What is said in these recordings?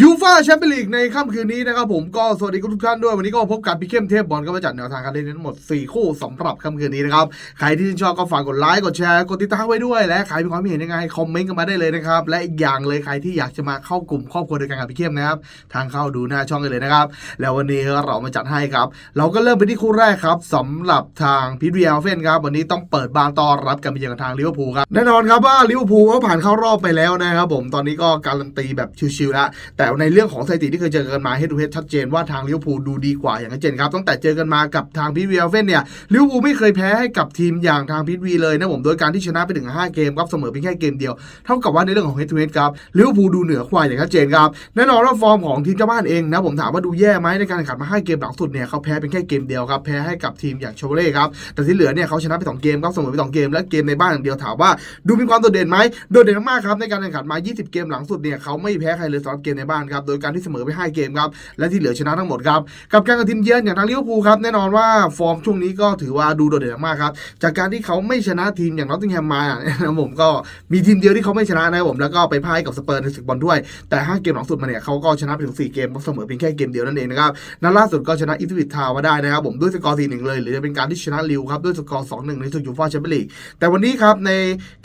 ยูฟาแชมเปี้ยนลีกในค่ำคืนนี้นะครับผมก็สวัสดีทุกท่านด้วยวันนี้ก็พบกับพี่เข้มเทพบอลก็มาจัดแนวทางการเล่นทั้งหมด 4 คู่สำหรับค่ำคืนนี้นะครับใครที่ชอบก็ฝากกดไลค์กดแชร์กดติดตามไว้ด้วยและใครมีความเห็นยังไงคอมเมนต์กันมาได้เลยนะครับและอีกอย่างเลยใครที่อยากจะมาเข้ากลุ่มครอบครัวเดียวกันกับพี่เข้มนะครับทางเข้าดูหน้าช่องกันเลยนะครับแล้ววันนี้เรามาจัดให้ครับเราก็เริ่มไปที่คู่แรกครับสำหรับทางพีทเรียลเฟนครับวันนี้ต้องเปิดบานต้อนรับกันไปเยือนกับทางลิเวอร์พูลครับแน่นอนครับว่าลิเวอร์พูลก็ผ่านเข้ารอบไปแล้วนะครับผมตอนนี้ก็การันตีแบบชิวๆแล้วแต่แต่ในเรื่องของสถิติที่เคยเจอกันมาเฮดูเฮดชัดเจนว่าทางลิเวอร์พูลดูดีกว่าอย่างชัดเจนครับตั้งแต่เจอกันมากับทางพีทเรียลเฟนเนี่ยลิเวอร์พูลไม่เคยแพ้ให้กับทีมอย่างทางพีทวีเลยนะผมโดยการที่ชนะไปถึง 5 เกมครับเสมอเพียงแค่เกมเดียว เท่ากับว่าในเรื่องของเฮดูเฮดครับลิเวอร์พูลดูเหนือกว่าอย่างชัดเจนครับแน่นอนว่าฟอร์มของทีมเจ้าบ้านเองนะผมถามว่าดูแย่ไหมในการแข่งขันมา5เกมหลังสุดเนี่ยเขาแพ้เป็นแค่เกมเดียวครับแพ้ให้กับทีมอย่างโชเล่ครับแต่ที่เหลือเนี่ยเขาชนะไปสองเกมครับเสมอไปสองเกมและเกมในบ้านอย่างเดียวถามว่าดูมีความโดดเด่นไหมโดดเด่นมากๆครับในการแข่งขันมา 20 เกมหลังสุดเนี่ยเขาไม่แพ้ใครเลยสำหรับเกมในบ้านครับโดยการที่เสมอไป 5 เกมครับและที่เหลือชนะทั้งหมดครับกับการกระทีมเยือนอย่างทางลิเวอร์พูลครับแน่นอนว่าฟอร์มช่วงนี้ก็ถือว่าดูโดดเด่นมากครับจากการที่เขาไม่ชนะทีมอย่างนอตติงแฮมมานะผมก็มีทีมเดียวที่เขาไม่ชนะนะครับผมแล้วก็ไปพ่ายกับสเปอร์ในศึกบอลด้วยแต่5เกมหลังสุดมาเนี่ยเขาก็ชนะไปถึง4เกมเสมอเพียงแค่เกมเดียวนั่นเองนะครับนัดล่าสุดก็ชนะอิตาลีทาวมาได้นะครับผมด้วยสกอร์4-1เลย หรือจะเป็นการที่ชนะลิวครับด้วยสกอร์2-1ในศึกยูฟ่าแชมเปี้ยนลีกแต่วันนี้ครับใน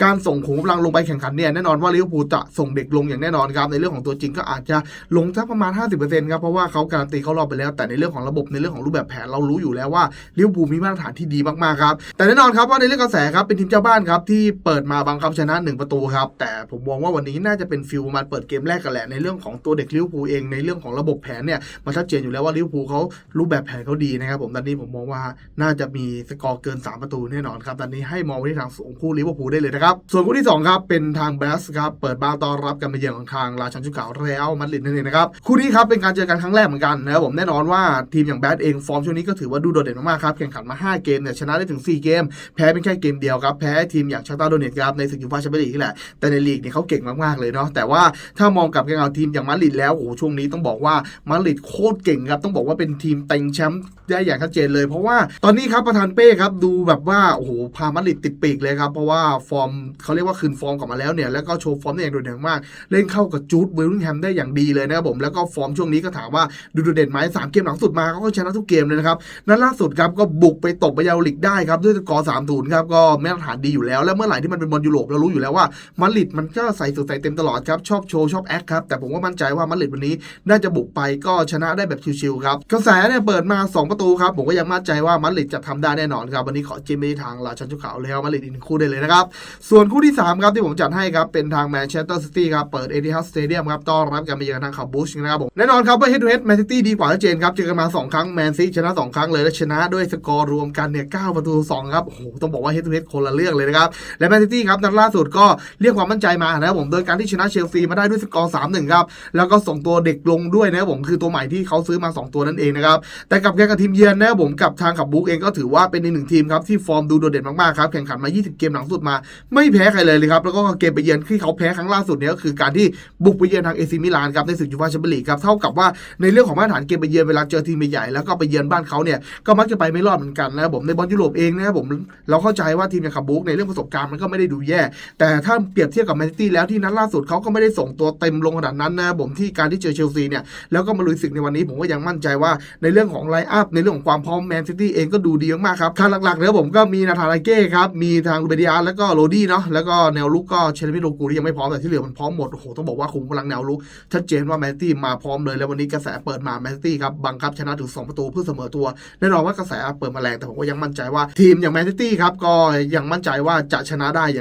การส่งขุมกำลังลงไปแข่งขันเนี่ยแน่นอนว่าลิเวอร์พูลจะส่งเด็กลงอย่างแน่นอนครับในเรื่องของตัวจริงก็อาจจะลงสักประมาณ 50%ครับเพราะว่าเขาการันตีเขารอบไปแล้ว แต่ในเรื่องของระบบในเรื่องของรูปแบบแผนเรารู้อยู่แล้วว่าลิเวอร์พูลมีมาตรฐานที่ดีมากๆครับแต่แน่นอนครับว่าในเรื่องกระแสครับเป็นทีมเจ้าบ้านครับที่เปิดมาบังคับชนะ 1 ประตูครับแต่ผมมองว่าวันนี้น่าจะเป็นฟิลประมาณเปิดเกมแรกกันแหละในเรื่องของตัวเด็กลิเวอร์พูลเองในเรื่องของระบบแผนเนี่ยมันชัดเจนอยู่แล้วว่าลิเวอร์พูลเขารูปแบบแผนเขาดีนะครับผมตอนนี้ผมมองว่าน่าจะมีสกอร์เกิน 3 ประตูแน่นอนครับตอนนี้ให้มองไปที่ทางสูงคู่ลิเวอร์พูลได้เลยนะครับส่วนคู่ที่สองครับเป็นทางแบสครับเปิดบ้านต้อนรับกันมาเยือนของทางราชันชุกเก่าเรอัลมาดริดนั่นเองนะครับคู่นี้ครับเป็นการเจอกันครั้งแรกเหมือนกันนะครับผมแน่นอนว่าทีมอย่างแบดเองฟอร์มช่วงนี้ก็ถือว่าดูโดดเด่นมากๆครับแข่งขันมา 5 เกมเนี่ยชนะได้ถึง 4 เกม แพ้เป็นแค่เกมเดียวครับแพ้ทีมอย่างชาตาโดเนตครับในศึกยูฟ่าแชมเปี้ยนลีกนี่แหละแต่ในลีกเนี่ยเขาเก่งมากๆเลยเนาะแต่ว่าถ้ามองกลับการเอาทีมอย่างมาดริดแล้วโอ้โหช่วงนี้ต้องบอกว่ามาดริดโคตรเก่งครับต้องบอกว่าเป็นทีมเต็งแชมป์ ได้อย่างชัดเจนเลย เพราะว่าตอนนี้ครับประธานเป้ครับดูแบบว่าโอ้โหพามาดริดติดปีกเลยครับเพราะว่าฟอร์มเขาเรียกว่าคืนฟอร์มกลับมาแล้วเนี่ยแล้วก็โชว์ฟอร์มได้อย่างโดดเด่นมาก เล่นเข้ากับจูดเวลลิงแฮมได้อย่างดีเลยนะครับผมแล้วก็ฟอร์มช่วงนี้ก็ถามว่าดูโดดเด่นไหมสามเกมหลังสุดมาเขาก็ชนะทุกเกมเลยนะครับนัดล่าสุดครับก็บุกไปตบไปยาวลิกได้ครับด้วยสกอร์สามศูนย์ครับก็มาตรฐานดีอยู่แล้วแล้วเมื่อไหร่ที่มันเป็นบอลยุโรปเรารู้อยู่แล้วว่ามาดริดมันก็ใส่สุดใส่เต็มตลอดครับชอบโชว์ชอบแอคครับแต่ผมว่ามั่นใจว่ามาดริดวันนี้น่าจะบุกไปก็ชนะได้แบบชิวๆครับกระแสเนี่ยเปิดมา2ประตูครับผมก็ยังมั่นใจว่ามาดริดจะทำได้แน่นอนครับวันนี้ขอจิ้มไปทางราชันชุขาวแล้วมาดริดอีกหนึ่งคู่ได้เลยนะครับส่วนคู่ที่สามครับที่ผมจัดให้ครับเป็นทางแมนเชสเตอร์ซิตี้ครับเปิดเอทิฮัสสเตเดียมครับต้อนรับกันไปเยือนทางขับบูชนะครับผมแน่นอนครับว่าเฮดทูเฮดแมนซิตี้ดีกว่าชัดเจนครับเจอกันมา 2 ครั้งแมนซีชนะ 2 ครั้งเลยและชนะด้วยสกอร์รวมกันเนี่ย9ประตู2ครับโอ้โหต้องบอกว่าเฮดทูเฮดคนละเรื่องเลยนะครับและแมนซิตี้ครับนัดล่าสุดก็เรียกความมั่นใจมานะครับผมโดยการที่ชนะเชลซีมาได้ด้วยสกอร์3-1ครับแล้วก็ส่งตัวเด็กลงด้วยนะครับผมคือตัวใหม่ที่เขาซื้อมา 2 ตัวนั่นเองนะครับแต่กับแกกับทีมเยือนนะครับผมกับทางขับบุ๊กเองก็ถือว่าเป็นอีกหนึ่งทีมครับที่ฟอร์มดูโดดเด่นมากๆครับแข่งขันมา 20 เกมหลังสุดมา ไม่แพ้ใครเลยเลยครับแล้วก็เกมไปเยือนที่เขาแพ้ครั้งล่าสุดเนี่ยก็คือการที่บุกไปเยือนทางเอซิมิลานครับในศึกยูฟ่าแชมเปี้ยนลีกครับเท่ากับว่าในเรื่องของมาตรฐานเกมไปเยือนเวลาเจอทีมใหญ่แล้วก็ไปเยือนบ้านเขาเนี่ยก็มักจะไปไม่รอดเหมือนกันนะครับผมในบอลยุโรปเองนะครับผมเราเข้าใจว่าทีมอย่างขับบุ๊กในเรื่องประสบการณ์มันก็ไม่ได้ดูแย่ แต่ถ้าเปรียบเทียบกับแมนซิตี้แล้วที่นัดล่าสุดเขาก็ไม่ได้ส่งตัวเต็มลงขนาดนั้นนะครับผมที่การที่เจอเชลซีเนี่ยแล้วก็มาลุยศึกในวันนี้ผมก็ยังมั่นใจว่าในเรื่องของไลน์อัพในเรื่องของความพร้อมแมนซิตี้เองก็ดูดีมากๆครับค่าหลักๆแล้วผมก็มีนาธานไลเก้ครับ มีทางลูเบดิอาร์แล้วก็โรดี้เนาะแล้วก็แนวลุกก็เชลมิโลกูที่ยังไม่พร้อมแต่ที่เหลือมันพร้อมหมดโอ้โหต้องบอกว่าคุมกำลังแนวลุกชัดเจนว่าแมนซิตี้มาพร้อมเลยแล้ววันนี้กระแสเปิดมาแมนซิตี้ครับบังคับชนะถึงสองประตูเพื่อเสมอตัวแน่นอนว่ากระแสเปิดมาแรงแต่ผมก็ยังมั่นใจว่าทีมอย่างแมนซิตี้ครับก็ยังมั่นใจว่าจะชนะได้อย่าง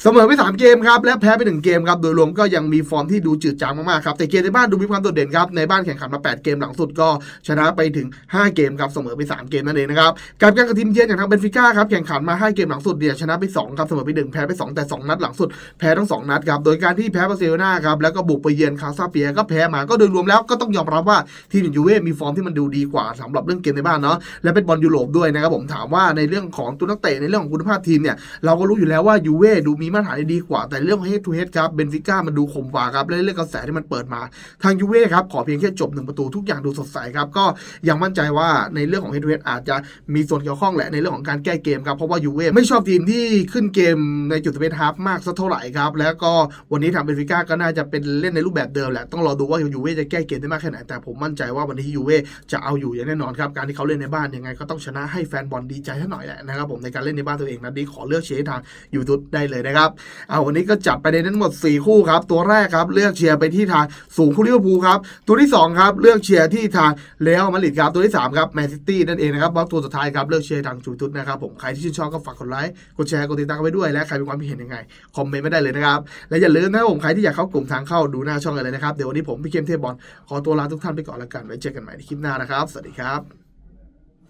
เสมอไปสามเกมครับและแพ้ไปหนึ่งเกมครับโดยรวมก็ยังมีฟอร์มที่ดูจืดจางมากๆครับแต่เกมในบ้านดูมีความโดดเด่นครับในบ้านแข่งขันมา 8 เกมหลังสุดก็ชนะไปถึง 5 เกมครับเสมอไป 3 เกมนั่นเองนะครับกับการกระทีมเยือนอย่างทางเบนฟิก้าครับแข่งขันมา 5 เกมหลังสุดเนี่ยชนะไป2ครับเสมอไป 1 แพ้ไป 2 แต่ 2 นัดหลังสุดแพ้ทั้ง 2 นัดครับโดยการที่แพ้บาร์เซโลนาครับแล้วก็บุกไปเยือนคาซาเปียก็แพ้มาก็โดยรวมแล้วก็ต้องยอมรับว่าทีมยูเว่มีฟอร์มที่มันดูดีกว่าสำหรับเรื่องเกมในบ้านเนาะและเป็นบอลยุโรปด้วยนะครับผมถามว่าในเรื่องของตัวนักเตะในเรื่องของคุณภาพทีมเนี่ยเราก็รู้อยู่แล้วว่ายูเว่ดูมีมาตรฐานดีกว่า แต่เรื่องของเฮดทูเฮดครับเบนฟิก้ามันดูขมกว่าครับและเรื่องกระแสที่มันเปิดมา ทางยูเว่ครับขอเพียงแค่จบหนึ่งประตูทุกอย่างดูสดใสครับก็ยังมั่นใจว่าในเรื่องของเฮดทูเฮดอาจจะมีส่วนเกี่ยวข้องแหละในเรื่องของการแก้เกมครับเพราะว่ายูเว่ไม่ชอบทีมที่ขึ้นเกมในจุดสเปซฮาร์ฟมากสักเท่าไหร่ครับแล้วก็วันนี้ทางเบนฟิก้าก็น่าจะเป็นเล่นในรูปแบบเดิมแหละต้องรอดูว่ายูเว่จะแก้เกมได้มากแค่ไหนแต่ผมมั่นใจว่าวันนี้ยูเว่จะเอาอยู่อย่างแน่นอนครับการที่เขาเล่นในบ้านยังไงก็ต้องชนะให้แฟนบอลดีใจท่าหน่อยแหละนะครับผมในการเล่นในบ้านตัวเองนัดนี้ขอเลือกเชียร์ทางยูทูบได้เลยนะครับเอาวันนี้ก็จัดไปในนั้นหมด 4 คู่ครับ ตัวแรกครับเลือกเชียร์ไปที่ทางสูงคู่ลิเวอร์พูลครับ ตัวที่ 2 ครับ เลือกเชียร์ที่ทางเรอัลมาดริดครับ ตัวที่ 3 ครับแมนซิตี้นั่นเองนะครับแล้วตัวสุดท้ายครับ เลือกเชียร์ทางจูทุตนะครับผม ใครที่ชื่นชอบก็ฝากกดไลค์ กดแชร์ กดติดตามกันไว้ด้วย และใครมีความคิดเห็นยังไง คอมเมนต์ไม่ได้เลยนะครับ และอย่าลืมนะผม ใครที่อยากเข้ากลุ่มทางเข้าดูหน้าช่องกันเลยนะครับ เดี๋ยววันนี้ผมพี่เข้มเทพบอลขอตัวลาทุกท่านไปก่อนแล้วกัน ไว้เจอกันใหม่ในคลิปหน้านะครับ สวัสดีครับ